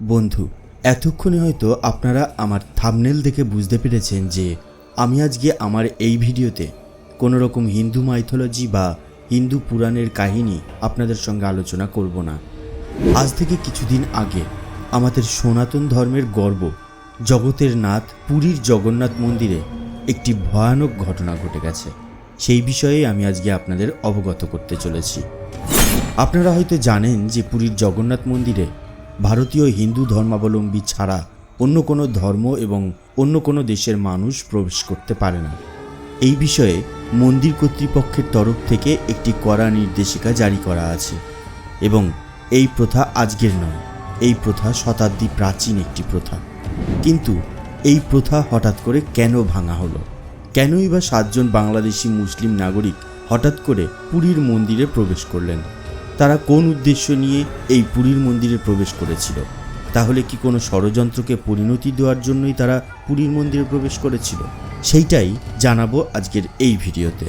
বন্ধু, এতক্ষণে হয়তো আপনারা আমার থামনেল দেখে বুঝতে পেরেছেন যে আমি আজকে আমার এই ভিডিওতে কোনো রকম হিন্দু মাইথোলজি বা হিন্দু পুরাণের কাহিনী আপনাদের সঙ্গে আলোচনা করব না। আজ থেকে কিছুদিন আগে আমাদের সনাতন ধর্মের গর্ব, জগতের নাথ পুরীর জগন্নাথ মন্দিরে একটি ভয়ানক ঘটনা ঘটে গেছে। সেই বিষয়ে আমি আজকে আপনাদের অবগত করতে চলেছি। আপনারা হয়তো জানেন যে পুরীর জগন্নাথ মন্দিরে ভারতীয় হিন্দু ধর্মাবলম্বী ছাড়া অন্য কোনো ধর্ম এবং অন্য কোনো দেশের মানুষ প্রবেশ করতে পারে না। এই বিষয়ে মন্দির কর্তৃপক্ষের তরফ থেকে একটি কড়া নির্দেশিকা জারি করা আছে এবং এই প্রথা আজকের নয়, এই প্রথা শতাব্দী প্রাচীন একটি প্রথা। কিন্তু এই প্রথা হঠাৎ করে কেন ভাঙা হলো? কেনই বা সাতজন বাংলাদেশি মুসলিম নাগরিক হঠাৎ করে পুরীর মন্দিরে প্রবেশ করলেন? তারা কোন উদ্দেশ্য নিয়ে এই পুরীর মন্দিরে প্রবেশ করেছিল? তাহলে কি কোনো ষড়যন্ত্রকে পরিণতি দেওয়ার জন্যই তারা পুরীর মন্দিরে প্রবেশ করেছিল? সেইটাই জানাব আজকের এই ভিডিওতে।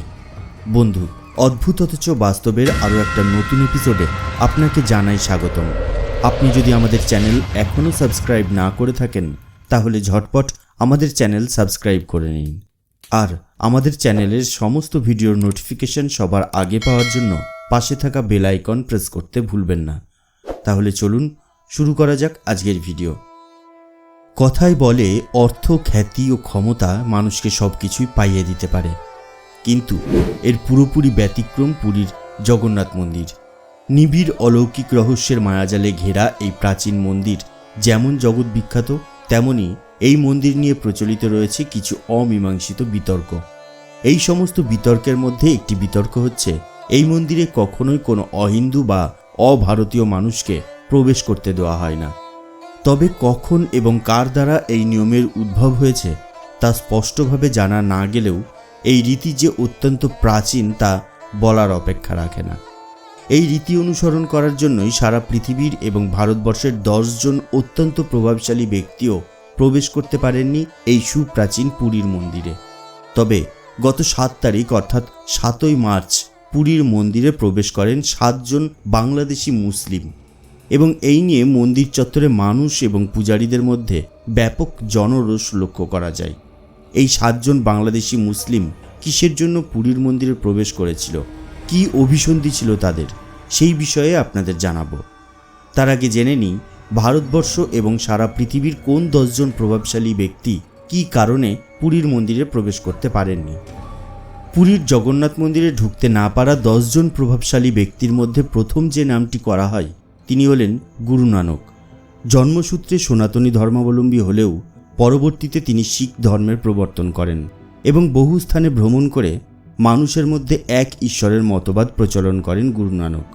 বন্ধু, অদ্ভুত অথচ বাস্তবের আরও একটা নতুন এপিসোডে আপনাকে জানাই স্বাগতম। আপনি যদি আমাদের চ্যানেল এখনও সাবস্ক্রাইব না করে থাকেন, তাহলে ঝটপট আমাদের চ্যানেল সাবস্ক্রাইব করে নিন। আর আমাদের চ্যানেলের সমস্ত ভিডিওর নোটিফিকেশন সবার আগে পাওয়ার জন্য পাশে থাকা বেল আইকন প্রেস করতে ভুলবেন না। তাহলে চলুন শুরু করা যাক আজকের ভিডিও কথায় বলে অর্থ, খ্যাতি ও ক্ষমতা মানুষকে সব কিছুই পাইয়ে দিতে পারে। কিন্তু এর পুরোপুরি ব্যতিক্রম পুরীর জগন্নাথ মন্দির। নিবিড় অলৌকিক রহস্যের মায়াজালে ঘেরা এই প্রাচীন মন্দির যেমন জগৎ বিখ্যাত, তেমনি এই মন্দির নিয়ে প্রচলিত রয়েছে কিছু অমীমাংসিত বিতর্ক। এই সমস্ত বিতর্কের মধ্যে একটি বিতর্ক হচ্ছে এই মন্দিরে কখনোই কোনো অহিন্দু বা অভারতীয় মানুষকে প্রবেশ করতে দেওয়া হয় না। তবে কখন এবং কার দ্বারা এই নিয়মের উদ্ভব হয়েছে, তা স্পষ্টভাবে জানা না গেলেও এই রীতি যে অত্যন্ত প্রাচীন, তা বলার অপেক্ষা রাখে না। এই রীতি অনুসরণ করার জন্যই সারা পৃথিবীর এবং ভারতবর্ষের দশজন অত্যন্ত প্রভাবশালী ব্যক্তিও প্রবেশ করতে পারেননি এই সুপ্রাচীন পুরীর মন্দিরে। তবে গত সাত তারিখ, অর্থাৎ সাতই মার্চ পুরীর মন্দিরে প্রবেশ করেন সাতজন বাংলাদেশি মুসলিম। এবং এই নিয়ে মন্দির চত্বরে মানুষ এবং পূজারীদের মধ্যে ব্যাপক জনরোষ লক্ষ্য করা যায়। এই সাতজন বাংলাদেশি মুসলিম কিসের জন্য পুরীর মন্দিরে প্রবেশ করেছিল? কি অভিসন্ধি ছিল তাদের? সেই বিষয়ে আপনাদের জানাব। তার আগে জেনে নিই, ভারতবর্ষ এবং সারা পৃথিবীর কোন দশজন প্রভাবশালী ব্যক্তি কি কারণে পুরীর মন্দিরে প্রবেশ করতে পারেননি? পুরীর জগন্নাথ মন্দিরে ঢুকতে না পারা দশজন প্রভাবশালী ব্যক্তির মধ্যে প্রথম যে নামটি করা হয়, তিনি হলেন গুরু নানক। জন্মসূত্রে সনাতনী ধর্মাবলম্বী হলেও পরবর্তীতে তিনি শিখ ধর্মের প্রবর্তন করেন এবং বহু স্থানে ভ্রমণ করে মানুষের মধ্যে এক ঈশ্বরের মতবাদ প্রচলন করেন গুরু নানক।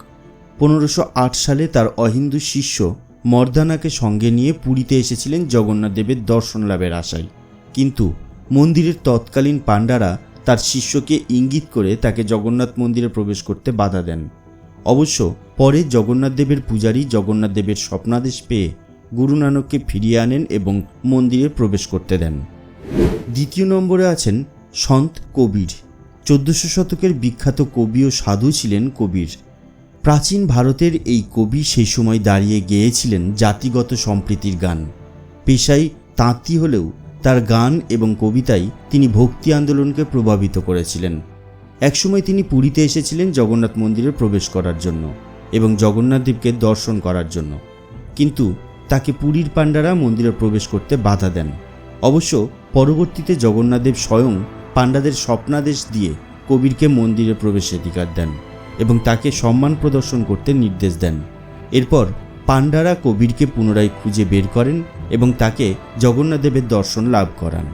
পনেরোশো সালে তার অহিন্দু শিষ্য মর্দানাকে সঙ্গে নিয়ে পুরীতে এসেছিলেন জগন্নাথ দেবের দর্শন লাভের আশায়। কিন্তু মন্দিরের তৎকালীন পাণ্ডারা তার শিষ্যকে ইঙ্গিত করে তাকে জগন্নাথ মন্দিরে প্রবেশ করতে বাধা দেন। অবশ্য পরে জগন্নাথ দেবের পূজারী জগন্নাথ দেবের স্বপ্নাদেশ পেয়ে গুরু নানককে ফিরিয়ে আনেন এবং মন্দিরে প্রবেশ করতে দেন। দ্বিতীয় নম্বরে আছেন সন্ত কবির। চোদ্দশো শতকের বিখ্যাত কবি ও সাধু ছিলেন কবির। প্রাচীন ভারতের এই কবি সেই সময় দাঁড়িয়ে গেয়েছিলেন জাতিগত সম্প্রীতির গান। পেশায় তাঁতি হলেও তার গান এবং কবিতায় তিনি ভক্তি আন্দোলনকে প্রভাবিত করেছিলেন। একসময় তিনি পুরীতে এসেছিলেন জগন্নাথ মন্দিরে প্রবেশ করার জন্য এবং জগন্নাথদেবকে দর্শন করার জন্য। কিন্তু তাকে পুরীর পাণ্ডারা মন্দিরে প্রবেশ করতে বাধা দেন। অবশ্য পরবর্তীতে জগন্নাথদেব স্বয়ং পাণ্ডাদের স্বপ্নাদেশ দিয়ে কবিরকে মন্দিরে প্রবেশাধিকার দেন এবং তাকে সম্মান প্রদর্শন করতে নির্দেশ দেন। এরপর পাণ্ডারা কবিরকে পুনরায় খুঁজে বের করেন এবং তাকে জগন্নাথদেবের দর্শন লাভ করান।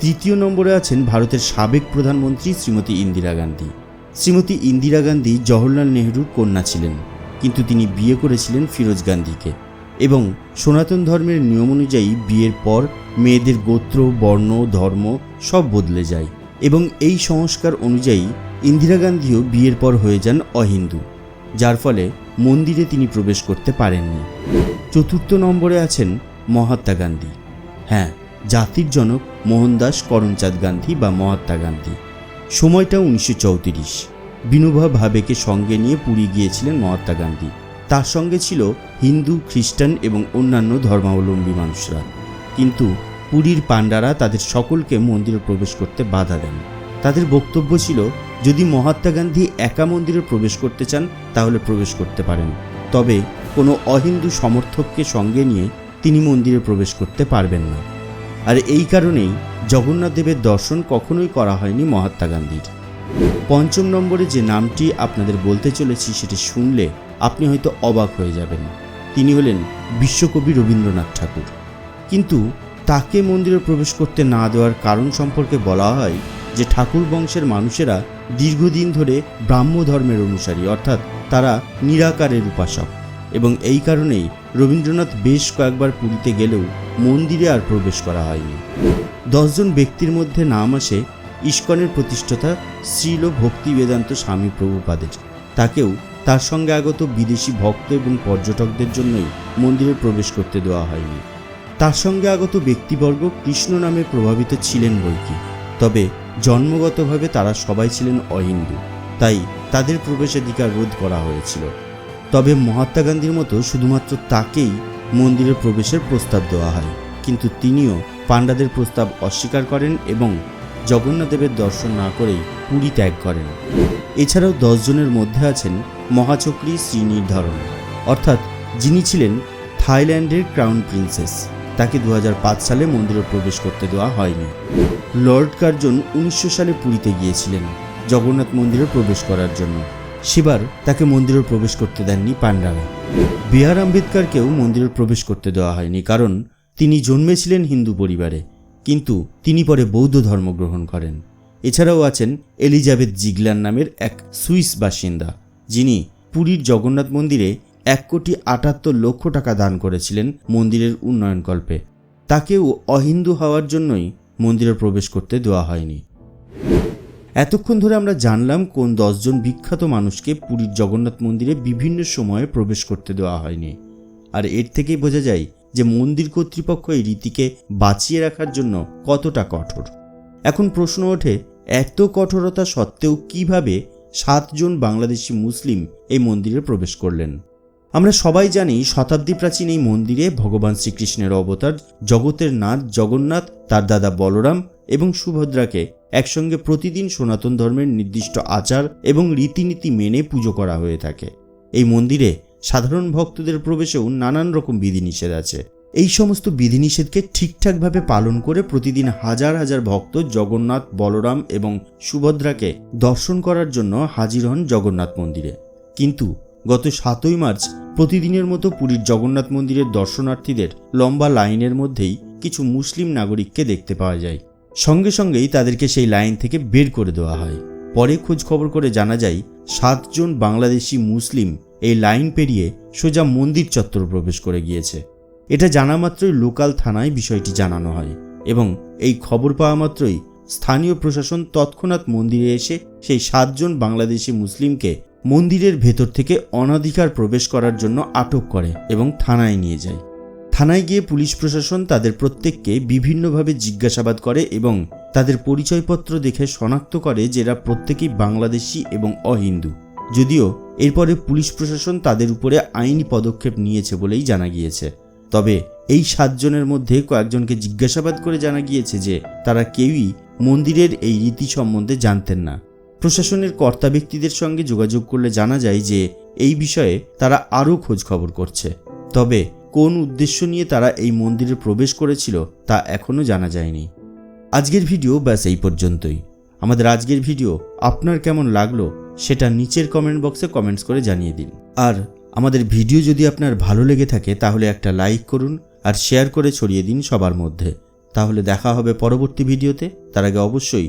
তৃতীয় নম্বরে আছেন ভারতের সাবেক প্রধানমন্ত্রী শ্রীমতী ইন্দিরা গান্ধী। শ্রীমতী ইন্দিরা গান্ধী জওহরলাল নেহরুর কন্যা ছিলেন, কিন্তু তিনি বিয়ে করেছিলেন ফিরোজ গান্ধীকে এবং সনাতন ধর্মের নিয়ম অনুযায়ী বিয়ের পর মেয়েদের গোত্র, বর্ণ, ধর্ম সব বদলে যায় এবং এই সংস্কার অনুযায়ী ইন্দিরা গান্ধীও বিয়ের পর হয়ে যান অহিন্দু, যার ফলে মন্দিরে তিনি প্রবেশ করতে পারেননি। চতুর্থ নম্বরে আছেন মহাত্মা গান্ধী। হ্যাঁ জাতির জনক মোহনদাস করমচাঁদ গান্ধী বা মহাত্মা গান্ধী। সময়টা উনিশশো চৌত্রিশ। বিনোবা ভাবেকে সঙ্গে নিয়ে পুরী গিয়েছিলেন মহাত্মা গান্ধী। তার সঙ্গে ছিল হিন্দু, খ্রিস্টান এবং অন্যান্য ধর্মাবলম্বী মানুষরা। কিন্তু পুরীর পাণ্ডারা তাদের সকলকে মন্দিরে প্রবেশ করতে বাধা দেন। তাদের বক্তব্য ছিল যদি মহাত্মা গান্ধী একা মন্দিরে প্রবেশ করতে চান, তাহলে প্রবেশ করতে পারেন। তবে কোনো অহিন্দু সমর্থককে সঙ্গে নিয়ে তিনি মন্দিরে প্রবেশ করতে পারবেন না। আর এই কারণেই জগন্নাথ দেবের দর্শন কখনোই করা হয়নি মহাত্মা গান্ধীর। পঞ্চম নম্বরে যে নামটি আপনাদের বলতে চলেছি, সেটি শুনলে আপনি হয়তো অবাক হয়ে যাবেন। তিনি হলেন বিশ্বকবি রবীন্দ্রনাথ ঠাকুর। কিন্তু তাকে মন্দিরে প্রবেশ করতে না দেওয়ার কারণ সম্পর্কে বলা হয় যে ঠাকুর বংশের মানুষেরা দীর্ঘদিন ধরে ব্রাহ্ম ধর্মের অনুসারী, অর্থাৎ তারা নিরাকারের উপাসক। এবং এই কারণেই রবীন্দ্রনাথ বেশ কয়েকবার পুরীতে গেলেও মন্দিরে আর প্রবেশ করা হয়নি। দশজন ব্যক্তির মধ্যে নাম আসে ইস্কনের প্রতিষ্ঠাতা শ্রীল ভক্তি বেদান্ত স্বামী প্রভুপাদের। তাকেও তার সঙ্গে আগত বিদেশি ভক্ত এবং পর্যটকদের জন্যই মন্দিরে প্রবেশ করতে দেওয়া হয়নি। তার সঙ্গে আগত ব্যক্তিবর্গ কৃষ্ণ নামে প্রভাবিত ছিলেন বইকি তবে জন্মগতভাবে তারা সবাই ছিলেন অহিন্দু, তাই তাদের প্রবেশাধিকার রোধ করা হয়েছিল। তবে মহাত্মা গান্ধীর মতো শুধুমাত্র তাকেই মন্দিরে প্রবেশের প্রস্তাব দেওয়া হয়। কিন্তু তিনিও পাণ্ডাদের প্রস্তাব অস্বীকার করেন এবং জগন্নাথদেবের দর্শন না করেই পুরী ত্যাগ করেন। এছাড়াও দশজনের মধ্যে আছেন মহাচক্রী শ্রী নির্ধারণ অর্থাৎ যিনি ছিলেন থাইল্যান্ডের ক্রাউন প্রিন্সেস। তাকে দু হাজার পাঁচ সালে মন্দিরে প্রবেশ করতে দেওয়া হয়নি। লর্ড কার্জন উনিশশো সালে পুরীতে গিয়েছিলেন জগন্নাথ মন্দিরে প্রবেশ করার জন্য। সেবার তাকে মন্দিরে প্রবেশ করতে দেননি পাণ্ডারা। বি আর আম্বেদকরকেও মন্দিরে প্রবেশ করতে দেওয়া হয়নি কারণ তিনি জন্মেছিলেন হিন্দু পরিবারে, কিন্তু তিনি পরে বৌদ্ধ ধর্ম গ্রহণ করেন। এছাড়াও আছেন এলিজাবেথ জিগলার নামের এক সুইস বাসিন্দা, যিনি পুরীর জগন্নাথ মন্দিরে এক কোটি আটাত্তর লক্ষ টাকা দান করেছিলেন মন্দিরের উন্নয়নকল্পে তাকেও অহিন্দু হওয়ার জন্যই মন্দিরে প্রবেশ করতে দেওয়া হয়নি। এতক্ষণ ধরে আমরা জানলাম কোন দশজন বিখ্যাত মানুষকে পুরীর জগন্নাথ মন্দিরে বিভিন্ন সময়ে প্রবেশ করতে দেওয়া হয়নি। আর এর থেকেই বোঝা যায় যে মন্দির কর্তৃপক্ষ এই রীতিকে বাঁচিয়ে রাখার জন্য কতটা কঠোর। এখন প্রশ্ন ওঠে, এত কঠোরতা সত্ত্বেও কীভাবে সাতজন বাংলাদেশি মুসলিম এই মন্দিরে প্রবেশ করলেন? আমরা সবাই জানি শতাব্দী প্রাচীন এই মন্দিরে ভগবান শ্রীকৃষ্ণের অবতার, জগতের নাথ জগন্নাথ, তার দাদা বলরাম এবং সুভদ্রাকে একসঙ্গে প্রতিদিন সনাতন ধর্মের নির্দিষ্ট আচার এবং রীতিনীতি মেনে পুজো করা হয়ে থাকে। এই মন্দিরে সাধারণ ভক্তদের প্রবেশেও নানান রকম বিধিনিষেধ আছে। এই সমস্ত বিধিনিষেধকে ঠিকঠাকভাবে পালন করে প্রতিদিন হাজার হাজার ভক্ত জগন্নাথ, বলরাম এবং সুভদ্রাকে দর্শন করার জন্য হাজির হন জগন্নাথ মন্দিরে। কিন্তু গত সাতই মার্চ প্রতিদিনের মতো পুরীর জগন্নাথ মন্দিরের দর্শনার্থীদের লম্বা লাইনের মধ্যেই কিছু মুসলিম নাগরিককে দেখতে পাওয়া যায়। সঙ্গে সঙ্গেই তাদেরকে সেই লাইন থেকে বের করে দেওয়া হয়। পরে খোঁজ খবর করে জানা যায়, সাতজন বাংলাদেশি মুসলিম এই লাইন পেরিয়ে সোজা মন্দির চত্বর প্রবেশ করে গিয়েছে। এটা জানা মাত্রই লোকাল থানায় বিষয়টি জানানো হয় এবং এই খবর পাওয়া মাত্রই স্থানীয় প্রশাসন তৎক্ষণাৎ মন্দিরে এসে সেই সাতজন বাংলাদেশি মুসলিমকে মন্দিরের ভেতর থেকে অনাধিকার প্রবেশ করার জন্য আটক করে এবং থানায় নিয়ে যায়। থানায় গিয়ে পুলিশ প্রশাসন তাদের প্রত্যেককে বিভিন্নভাবে জিজ্ঞাসাবাদ করে এবং তাদের পরিচয়পত্র দেখে শনাক্ত করে যে এরা প্রত্যেকেই বাংলাদেশি এবং অহিন্দু। যদিও এরপরে পুলিশ প্রশাসন তাদের উপরে আইনি পদক্ষেপ নিয়েছে বলেই জানা গিয়েছে। তবে এই সাতজনের মধ্যে কয়েকজনকে জিজ্ঞাসাবাদ করে জানা গিয়েছে যে তারা কেউই মন্দিরের এই রীতি সম্বন্ধে জানতেন না। প্রশাসনের কর্তা ব্যক্তিদের সঙ্গে যোগাযোগ করলে জানা যায় যে এই বিষয়ে তারা আরও খোঁজ খবর করছে। তবে কোন উদ্দেশ্য নিয়ে তারা এই মন্দিরে প্রবেশ করেছিল তা এখনও জানা যায়নি। আজকের ভিডিও ব্যাস এই পর্যন্তই। আমাদের আজকের ভিডিও আপনার কেমন লাগল সেটা নিচের কমেন্ট বক্সে কমেন্টস করে জানিয়ে দিন। আর আমাদের ভিডিও যদি আপনার ভালো লেগে থাকে তাহলে একটা লাইক করুন আর শেয়ার করে ছড়িয়ে দিন সবার মধ্যে। তাহলে দেখা হবে পরবর্তী ভিডিওতে। তার আগে অবশ্যই